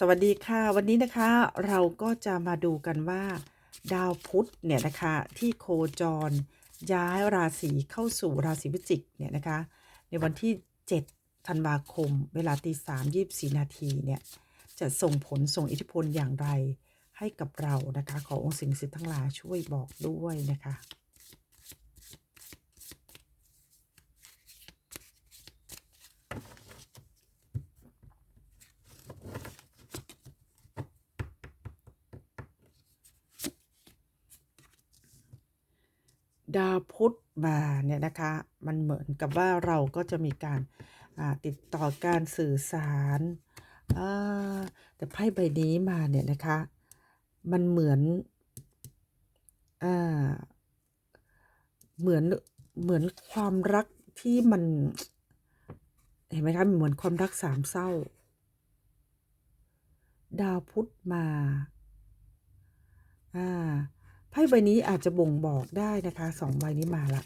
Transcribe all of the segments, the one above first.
สวัสดีค่ะ วันนี้นะคะเราก็จะมาดูกันว่า ดาวพุธเนี่ยนะคะที่โคจร ย้ายราศีเข้าสู่ราศีพิจิกเนี่ยนะคะ ในวันที่ 7 ธันวาคม เวลาตีสามยี่สิบสี่นาทีเนี่ยจะส่งผลส่งอิทธิพลอย่างไรให้กับเรานะคะ ขอองค์สิ่งห์สิทธิ์ทั้งหลายช่วยบอกด้วยนะคะ ดาว พุธมาเนี่ยนะคะ มันเหมือนกับว่าเราก็จะมีการติดต่อการสื่อสารแต่ไพ่ใบนี้มาเนี่ยนะคะ มันเหมือนอเหมือนเหมือนความรักที่มัน เห็นไหมคะเหมือนความรักสามเศร้า ดาวพุธมา อ่า ไพ่ใบนี้อาจจะบ่งบอกได้นะคะสองใบนี้มาละ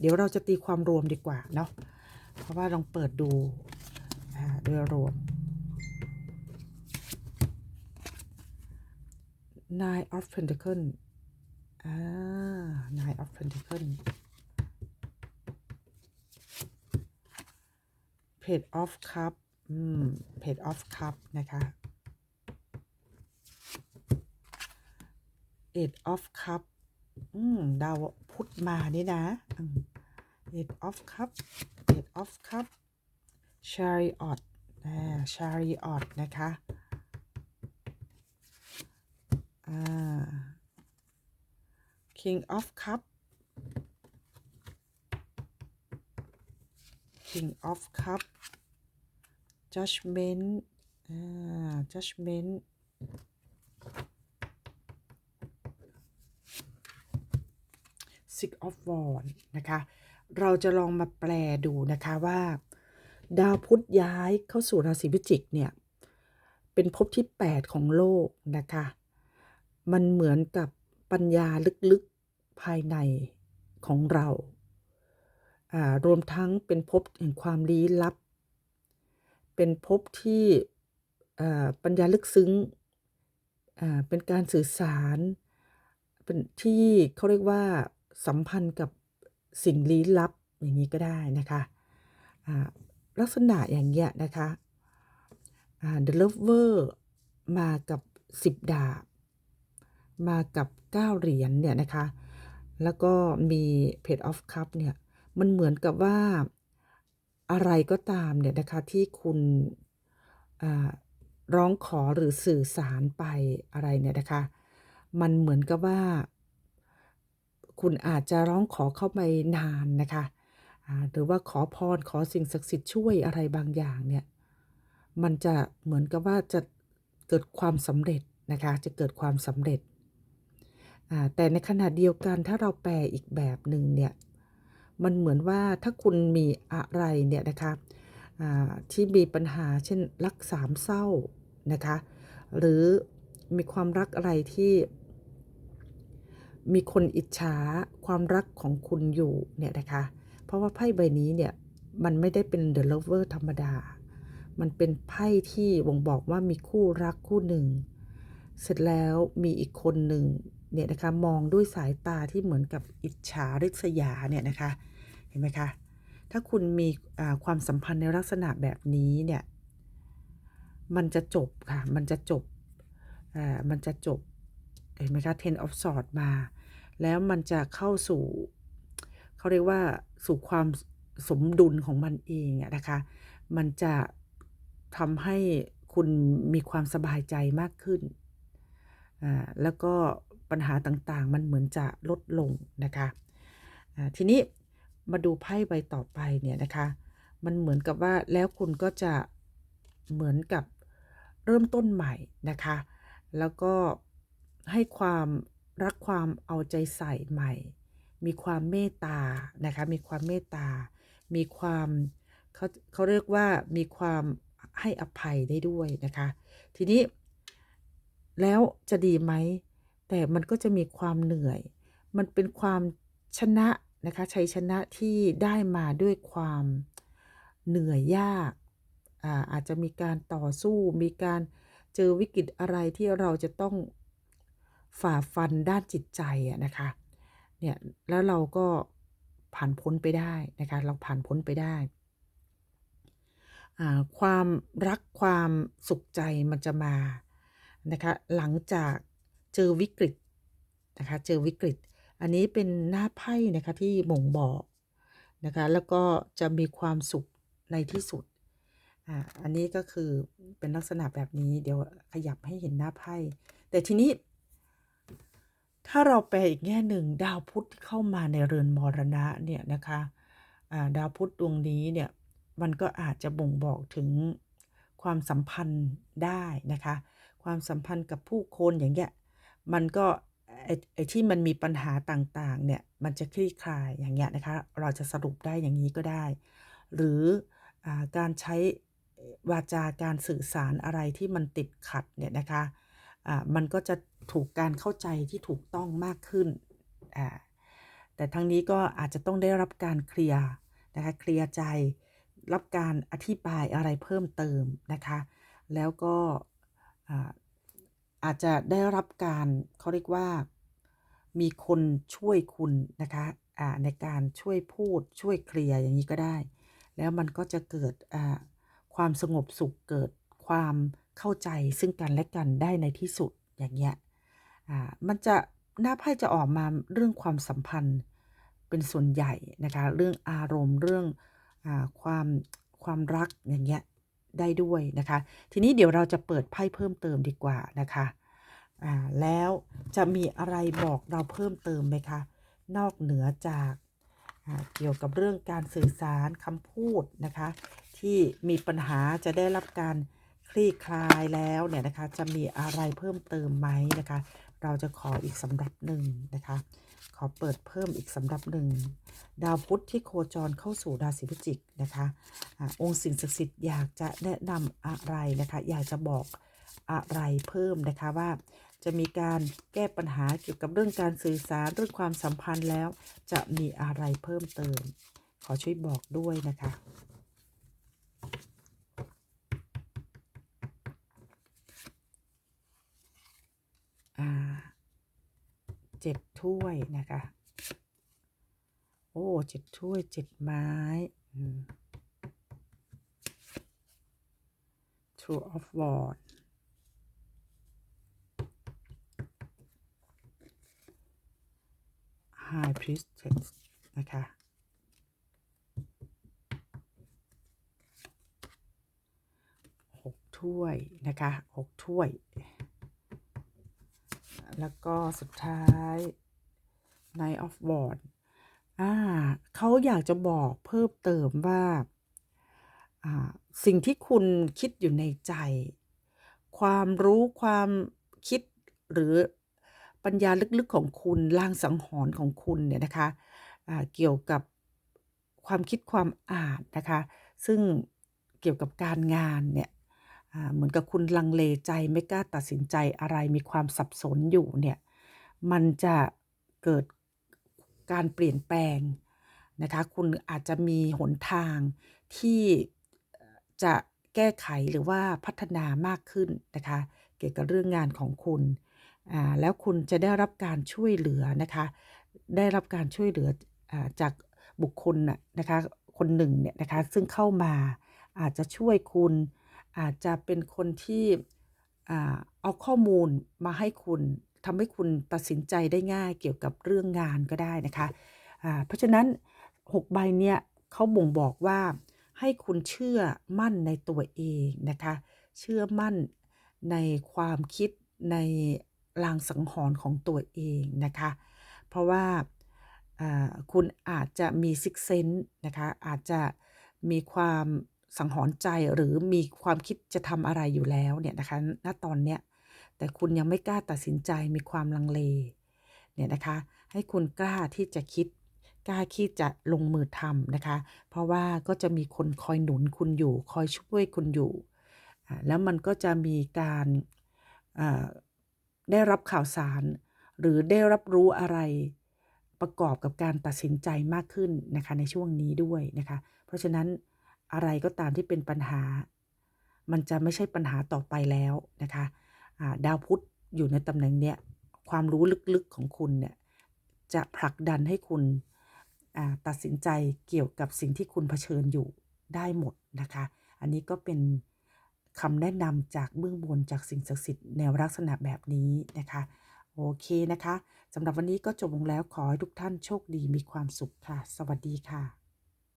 เดี๋ยวเราจะตีความรวมดีกว่าเนาะเพราะว่าลองเปิดดูโดยรวม Nine of Pentacle อ่า Nine of Pentacle Page of Cup อืม Page of Cup นะคะ Eight of Cup อืมดาวพุธมานี่นะอืม Eight of Cup Eight of Cup Chariot อ่า Chariot นะคะอ่า King of Cup King of Cup Judgment อ่า Judgment Six of Wands นะคะ เราจะลองมาแปลดูนะคะว่า ดาวพุธย้ายเข้าสู่ราศีพิจิกเนี่ย เป็นภพที่ 8 ของโลกนะคะ มันเหมือนกับปัญญาลึกๆภายในของเรา รวมทั้งเป็นภพแห่งความลี้ลับ เป็นภพที่ปัญญาลึกซึ้ง เป็นการสื่อสาร เป็นที่เขาเรียกว่า สัมพันธ์กับสิ่งลี้ลับอย่างนี้ก็ได้นะคะลักษณะอย่างเงี้ยนะคะ The Lover มากับ10ดาบ มากับ9เหรียญเนี่ยนะคะ แล้วก็มี Page of Cup เนี่ย มันเหมือนกับว่าอะไรก็ตามเนี่ยนะคะที่คุณร้องขอหรือสื่อสารไปอะไรเนี่ยนะคะ มันเหมือนกับว่า คุณอาจจะร้องขอเข้าไปนานนะคะหรือว่าขอพรขอสิ่งศักดิ์สิทธิ์ช่วยอะไรบางอย่างเนี่ยมันจะเหมือนกับว่าจะเกิดความสำเร็จนะคะจะเกิดความสำเร็จ แต่ในขณะเดียวกันถ้าเราแปลอีกแบบหนึ่งเนี่ยมันเหมือนว่าถ้าคุณมีอะไรเนี่ยนะคะที่มีปัญหาเช่นรักสามเศร้านะคะหรือมีความรักอะไรที่ มีคนอิจฉาความรักของคุณอยู่เนี่ยนะคะ เพราะว่าไพ่ใบนี้เนี่ยมันไม่ได้เป็น The Lover ธรรมดา มันเป็นไพ่ที่บ่งบอกว่ามีคู่รักคู่หนึ่ง เสร็จแล้วมีอีกคนหนึ่งเนี่ยนะคะมองด้วยสายตาที่เหมือนกับอิจฉาริษยาเนี่ยนะคะเห็นไหมคะ ถ้าคุณมีความสัมพันธ์ในลักษณะแบบนี้เนี่ย มันจะจบค่ะ มันจะจบอ่ามันจะจบ เห็นไหมคะ Ten of Swords มา แล้วมันจะเข้าสู่ เขาเรียกว่าสู่ความสมดุลของมันเองอะนะคะ มันจะทำให้คุณมีความสบายใจมากขึ้น อ่า แล้วก็ปัญหาต่างๆ มันเหมือนจะลดลงนะคะ อ่า ทีนี้มาดูไพ่ใบต่อไปเนี่ยนะคะ มันเหมือนกับว่าแล้วคุณก็จะเหมือนกับเริ่มต้นใหม่นะคะ แล้วก็ ให้ความรักความเอาใจใส่ใหม่ มีความเมตตานะคะ มีความเมตตา มีความเขาเขาเรียกว่ามีความให้อภัยได้ด้วยนะคะ ทีนี้แล้วจะดีไหม แต่มันก็จะมีความเหนื่อย มันเป็นความชนะนะคะชัยชนะที่ได้มาด้วยความเหนื่อยยากอาอาจจะมีการต่อสู้ มีการเจอวิกฤตอะไรที่เราจะต้อง ฝ่าฟันด้านจิตใจอะนะคะเนี่ยแล้วเราก็ผ่านพ้นไปได้นะคะเราผ่านพ้นไปได้ ความรักความสุขใจมันจะมานะคะหลังจากเจอวิกฤตนะคะเจอวิกฤต อันนี้เป็นหน้าไพ่นะคะที่บ่งบอกนะคะแล้วก็จะมีความสุขในที่สุดอ่าอันนี้ก็คือเป็นลักษณะแบบนี้เดี๋ยวขยับให้เห็นหน้าไพ่แต่ทีนี้ ถ้าเราแปลอีกแง่หนึ่งดาวพุธที่เข้ามาในเรือนมรณะเนี่ยนะคะดาวพุธดวงนี้เนี่ยมันก็อาจจะบ่งบอกถึงความสัมพันธ์ได้นะคะ ความสัมพันธ์กับผู้คนอย่างเงี้ยมันก็ไอ้ที่มันมีปัญหาต่างๆเนี่ยมันจะคลี่คลายอย่างเงี้ยนะคะ เราจะสรุปได้อย่างนี้ก็ได้ หรืออการใช้วาจาการสื่อสารอะไรที่มันติดขัดเนี่ยนะคะ มันก็จะถูกการเข้าใจที่ถูกต้องมากขึ้น แต่ทั้งนี้ก็อาจจะต้องได้รับการเคลียร์นะคะเคลียร์ใจรับการอธิบายอะไรเพิ่มเติมนะคะ แล้วก็อาอาจจะได้รับการเขาเรียกว่ามีคนช่วยคุณนะคะในการช่วยพูดช่วยเคลียร์อย่างนี้ก็ได้ แล้วมันก็จะเกิดความสงบสุขเกิดความ เข้าใจซึ่งกันและกันได้ในที่สุดอย่างเงี้ยอ่ามันจะหน้าไพ่จะออกมาเรื่องความสัมพันธ์เป็นส่วนใหญ่นะคะเรื่องอารมณ์เรื่องอาความความรักอย่างเงี้ยได้ด้วยนะคะ ทีนี้เดี๋ยวเราจะเปิดไพ่เพิ่มเติมดีกว่านะคะอ่าแล้วจะมีอะไรบอกเราเพิ่มเติมไหมคะ นอกเหนือจากเกี่ยวกับเรื่องการสื่อสารคำพูดนะคะ ที่มีปัญหาจะได้รับการ คลี่คลายแล้วเนี่ยนะคะ จะมีอะไรเพิ่มเติมไหมนะคะ เราจะขออีกสำหรับหนึ่งนะคะ ขอเปิดเพิ่มอีกสำหรับหนึ่ง ดาวพุธที่โคจรเข้าสู่ราศีพิจิกนะคะอาองค์สิ่งศักดิ์สิทธิ์อยากจะแนะนำอะไรนะคะ อยากจะบอกอะไรเพิ่มนะคะว่าจะมีการแก้ปัญหาเกี่ยวกับเรื่องการสื่อสารเรื่องความสัมพันธ์แล้ว จะมีอะไรเพิ่มเติม ขอช่วยบอกด้วยนะคะ เจ็ดถ้วยนะคะ โอ้เจ็ดถ้วยเจ็ดไม้อืม Two of Wands High Priestess นะคะ หกถ้วยนะคะ หกถ้วย แล้วก็สุดท้าย Knight of w a n d อ่าเขาอยากจะบอกเพิ่มเติมว่าอ่า สิ่งที่คุณคิดอยู่ในใจ ความรู้ความคิดหรือปัญญาลึกๆของคุณลางสังหรณ์ของคุณเนี่ยนะคะอ่าเกี่ยวกับความคิดความอ่านนะคะ ซึ่งเกี่ยวกับการงานเนี่ย เหมือนกับคุณลังเลใจไม่กล้าตัดสินใจอะไรมีความสับสนอยู่เนี่ยมันจะเกิดการเปลี่ยนแปลงนะคะคุณอาจจะมีหนทางที่จะแก้ไขหรือว่าพัฒนามากขึ้นนะคะเกี่ยวกับเรื่องงานของคุณอ่าแล้วคุณจะได้รับการช่วยเหลือนะคะได้รับการช่วยเหลืออาจากบุคคลน่ะนะคะคนหนึ่งเนี่ยนะคะซึ่งเข้ามาอาจจะช่วยคุณ อาจจะเป็นคนที่เอาข้อมูลมาให้คุณทำให้คุณตัดสินใจได้ง่ายเกี่ยวกับเรื่องงานก็ได้นะคะอ่าเพราะฉะนั้น 6 ใบเนี่ยเขาบ่งบอกว่าให้คุณเชื่อมั่นในตัวเองนะคะ เชื่อมั่นในความคิดในลางสังหรณ์ของตัวเองนะคะ เพราะว่าอ่าคุณอาจจะมีซิกเซนนะคะอาจจะมีความ สังหรณ์ใจหรือมีความคิดจะทำอะไรอยู่แล้วเนี่ยนะคะณตอนเนี้ยแต่คุณยังไม่กล้าตัดสินใจมีความลังเลเนี่ยนะคะ ให้คุณกล้าที่จะคิดกล้าที่จะลงมือทำนะคะ เพราะว่าก็จะมีคนคอยหนุนคุณอยู่ คอยช่วยคุณอยู่ แล้วมันก็จะมีการได้รับข่าวสาร หรือได้รับรู้อะไรประกอบกับการตัดสินใจมากขึ้นนะคะในช่วงนี้ด้วยนะคะ เพราะฉะนั้น อะไรก็ตามที่เป็นปัญหา มันจะไม่ใช่ปัญหาต่อไปแล้วนะคะดาวพุธอยู่ในตำแหน่งเนี้ยความรู้ลึกๆของคุณเนี่ยจะผลักดันให้คุณตัดสินใจเกี่ยวกับสิ่งที่คุณเผชิญอยู่ได้หมดนะคะ อันนี้ก็เป็นคำแนะนำจากเบื้องบนจากสิ่งศักดิ์สิทธิ์แนวลักษณะแบบนี้นะคะ โอเคนะคะสำหรับวันนี้ก็จบลงแล้วขอให้ทุกท่านโชคดีมีความสุขค่ะ สวัสดีค่ะ